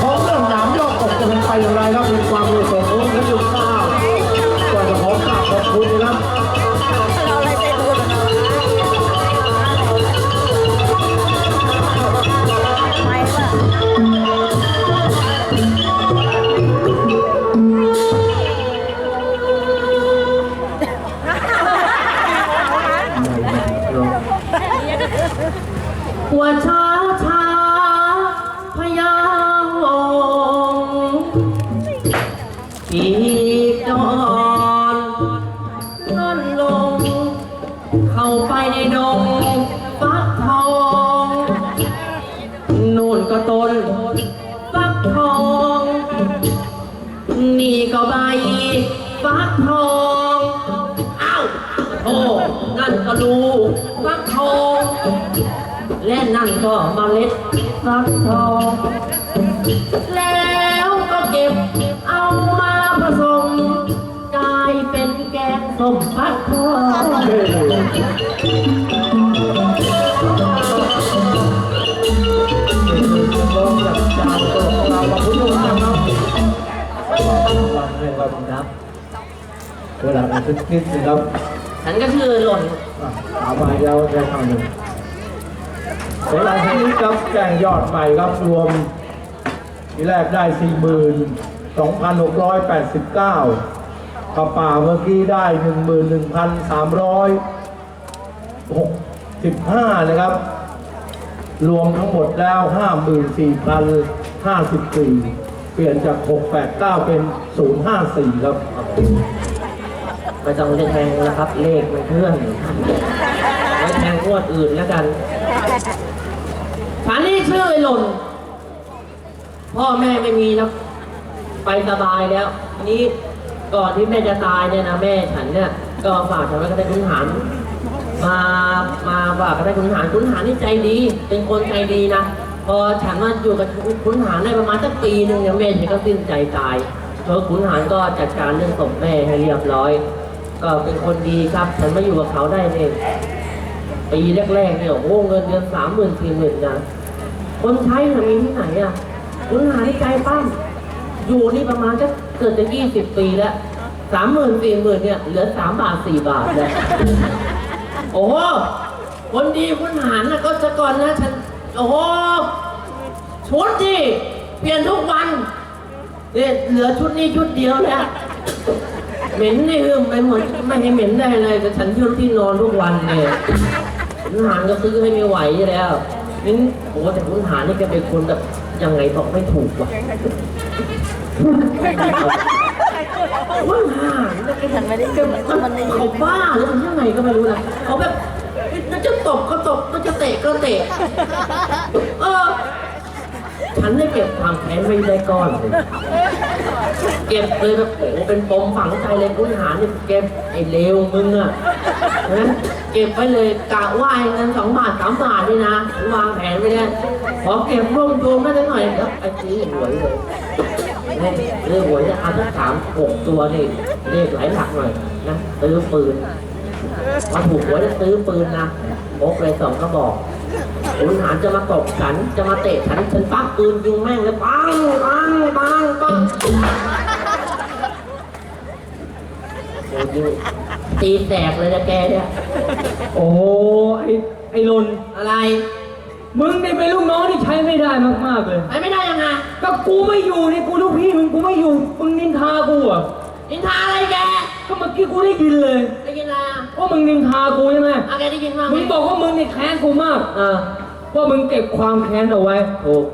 ของเรื่องหนามยอดตกจะเป็นไปอย่างไรครับเป็นความรู้สึกของนักยุทธศาสตร์ก็จะขอกราบขอบคุณนะครับหัว นดงฟักทองนู่นก็ต้นฟักทอง นี่ก็ใบฟักทองเอ้าโอ้นั่นก็ลูกฟักทองและนั่นก็เมล็ดฟักทองแล้ว แกงส้มฟักทองร้องจากจานตลกเราขอบคุณทุกท่านครับฟังให้เราครับเวลาเป็นสักนิดนึงครับฉันก็ชื่อหล่นอะเอามาเยาวได้คำหนึ่งเวลาทีนี้ครับแจ้งยอดใหม่ครับรวมที่แรกได้ 42,689 กระป่าเมื่อกี้ได้ 11,365 นะครับ รวมทั้งหมดแล้ว 54,054 เปลี่ยนจาก 689 เป็น 054 ครับ ไม่ต้องเรียกแทงนะครับ เลขมันเคลื่อนไว้แทงงวดอื่นแล้วกันฉันนี่ชื่อไอ้หล่น พ่อแม่ไม่มีแล้ว ไปสบายแล้ว นี้ ก่อนที่แม่จะตายเนี่ยนะแม่ฉันเนี่ยก็ฝากฉันไว้ก็ได้คุณหารมามาฝากก็ได้คุณหารคุณหารนี่ใจดี เป็นคนใจดีนะพอฉันมาอยู่กับคุณหารได้ประมาณสักปีหนึ่งเนี่ยแม่ฉันก็สิ้นใจตายเพราะคุณหารก็จัดการเรื่องศพแม่ให้เรียบร้อย ก็เป็นคนดีครับฉันมาอยู่กับเขาได้เนี่ยปีแรกๆเนี่ยโอ้เงินเดือนสามหมื่นสี่หมื่นนะคนใช้น่ะมีที่ไหนอะคุณหาที่ใจปั้มอยู่นี่ประมาณจะ เกิดจะยี่สิบปีแล้วสามหมื่นสี่หมื่นเนี่ยเหลือสามบาทสี่บาทแล้วโอ้โหคนดีคุณหารนะก็จะก่อนนะฉันโอ้โหชุดดิเปลี่ยนทุกวันเนี่ยเหลือชุดนี้ชุดเดียวแล้วเหม็นนี่คือไปหมดไม่ให้เหม็นได้เลยแต่ฉันชุดที่นอนทุกวันเนี่ยคุณหารก็ซื้อให้ไม่ไหวแล้วนี่โอ้แต่คุณหานี่แกเป็นคนแบบยังไงบอกไม่ถูกว่ะ คุณหาฉันไม่ได้ยินเลยมันได้ยินเขาบ้าหรือมันยังไงก็ไม่รู้นะเขาแบบมันจะตบก็ตบมันจะเตะก็เตะเออฉันได้เก็บความแค้นไว้ได้ก้อนเลยเก็บเลยแบบโอ้โหเป็นปมฝังใจเลยคุณหาเนี่ยเก็บไอ้เลวมึงอะนะเก็บไว้เลยกะว่าไอ้เงินสองบาทสามบาทนี่นะวางแผนไว้เนี่ยพอเก็บรวบรวมได้หน่อยแล้วไอ้ซื้อหวยเลย เนี่ยซื้อหวยเนี่ยเอาสักสามหกตัวนี่เลขหลายหลักหน่อยนะซื้อปืนพอถูกหวยจะซื้อปืนนะพกเลยสองกระบอกขุนหารจะมาตบฉันจะมาเตะฉันฉันปักปืนยิงแม่งเลยปังปังปังปังโอ้ยิงตีแตกเลยนะแกเนี่ยโอ้โหไอ้ไอ้ลนอะไร มึงนี่เป็นลูกน้องที่ใช้ไม่ได้มากๆเลยไปไม่ได้ยังไงก็กูไม่อยู่นี่กูลูกพี่มึงกูไม่อยู่ มึงนินทากูอะนินทาอะไรแกก็เมื่อกี้กูได้ยินเลยได้ยินอะไรอะว่ามึงนินทากูใช่ไหมอะแกได้ยินบ้างไหมมึงบอกว่ามึงนี่แค้นกูมากเออว่ามึงเก็บความแค้นเอาไว้ถูก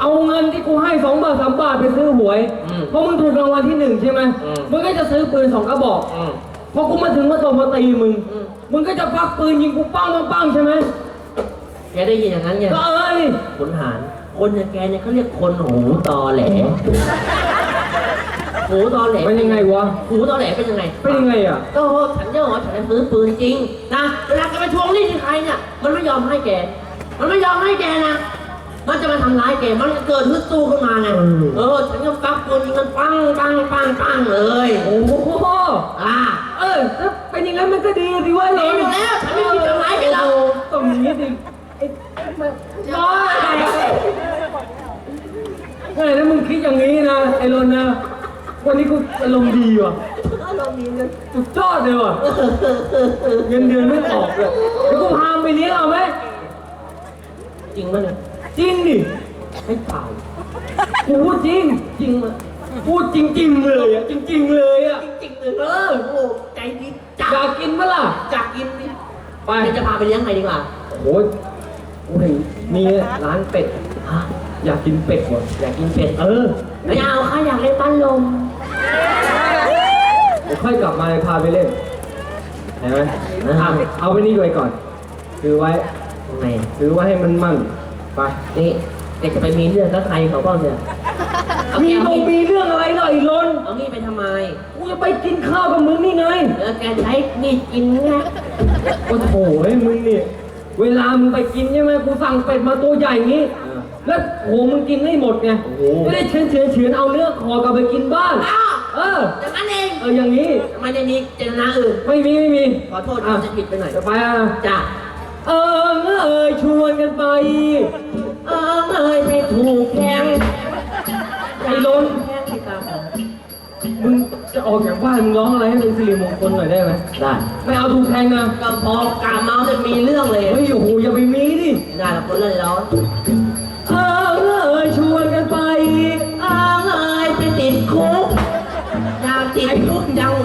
เอาเงินที่กูให้สองบาทสามบาทไปซื้อหวยอืมเพราะมึงถูกรางวัลที่หนึ่งใช่ไหมอืมมึงก็จะซื้อปืนสองกระบอกอืมพอกูมาถึงมาตบมาตีมึงอืมมึงก็จะฟักปืนยิงกูปังปังปังใช่ไหม แกได้ยินอย่างนั้นไงก็เอ้ยขุนหารคนอย่างแกเนี่ยเขาเรียกคนหูตอแหล หูตอแหลเป็นยังไงวะ หูตอแหลเป็นยังไง เป็นยังไงอะ ก็ฉันจะบอกว่าฉันซื้อปืนจริงนะเวลาแกไปทวงหนี้ที่ใครเนี่ยมันไม่ยอมให้แก มันไม่ยอมให้แกนะมันจะมาทำร้ายแก มันจะเกิดฮึดสู้ขึ้นมาไงอืมเออ ฉันก็ฟักปืนยิงมันปังปังปังปังเลย โอ้โห อ่า เออถ้าเป็นอย่างนั้นมันก็ดีดีเว่า ดีอยู่แล้วฉันไม่มีทำร้ายแกหรอก ตรงนี้ดิไอ้ โอ้ย ไงนะมึงคิดอย่างนี้ นะไอ้รนนะ วันนี้กูอารมณ์ดีว่ะเรามีเงินสุดยอดเลยว่ะ เงินเดือนไม่ออกเลยเดี๋ยวกูพาไปเลี้ยงเอาไหม จริงมั้ยเนี่ย จริงดิไม่เปล่ากูพูดจริง จริงมั้ยพูดจริง ๆ เลยอะจริง ๆ เลยอะจริงๆเลยเออโอ้ใจดีจัดอยากกินไหมล่ะจักกินดิไปเดี๋ยวจะพาไปเลี้ยงใครดีกว่าโอ้ยกูเห็นมีร้านเป็ดฮะอยากกินเป็ดว่ะอยากกินเป็ดเออ ไม่เอาค่ะอยากเล่นปั้นลม เดี๋ยวค่อยกลับมาพาไปเล่นเห็นไหมนะครัอะบเอาไปนี่ไว้ก่อน ถือไว้ ทำไมถือไว้ให้มันมั่นไป นี่เด็กจะไปมีเรื่องกับใครเขาบ้างเนี่ยเอามีแกมเอางมีดมีเรื่องอะไรหน่อยลนเอามีดไปทำไม กูจะไปกินข้าวกับมึงนี่ไงแล้วแกใช้มีดกินไงโอ้โหเฮ้ยมึงนี่เวลามึงไปกินใช่ไหมกูสั่งเป็ดมาตัวใหญ่อย่างนี้ แล้วโหมึงกินไม่หมดไงโอ้โห ไม่ได้เฉือนเฉือนเฉือนเอาเนื้อคอกลับไปกินบ้านอ้าวเออ อย่างนั้นเองเอออย่างนี้ทำไมในนี้เจตนาอื่น ไม่มีไม่มีขอโทษอะจะผิดไปหน่อยจะไปอะจ้ะเออเอยชวนกันไป เออเอ้ยไปถูกแทงไอ้ล้นแทงที่ตาผมมึงจะออกจากบ้านมึงร้องอะไรให้เป็นสิริมงคลหน่อยได้ไหมได้ไม่เอาถูกแทงนะก็พอกาเมาจะมีเรื่องเลยเฮ้ยโอ้โหอย่าไปมีดิ ไม่ได้หรอกคนเลยเราเ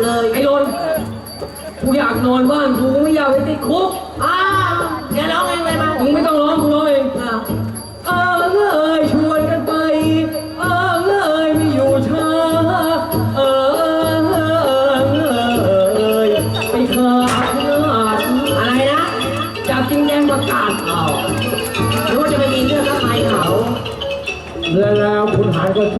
เลยไอ้ล้นกูอยากนอนบ้านกูไม่อยากไปติดคุกอ้าวแกร้องเองเลยมั้ยมึงไม่ต้องร้องกูร้องเอง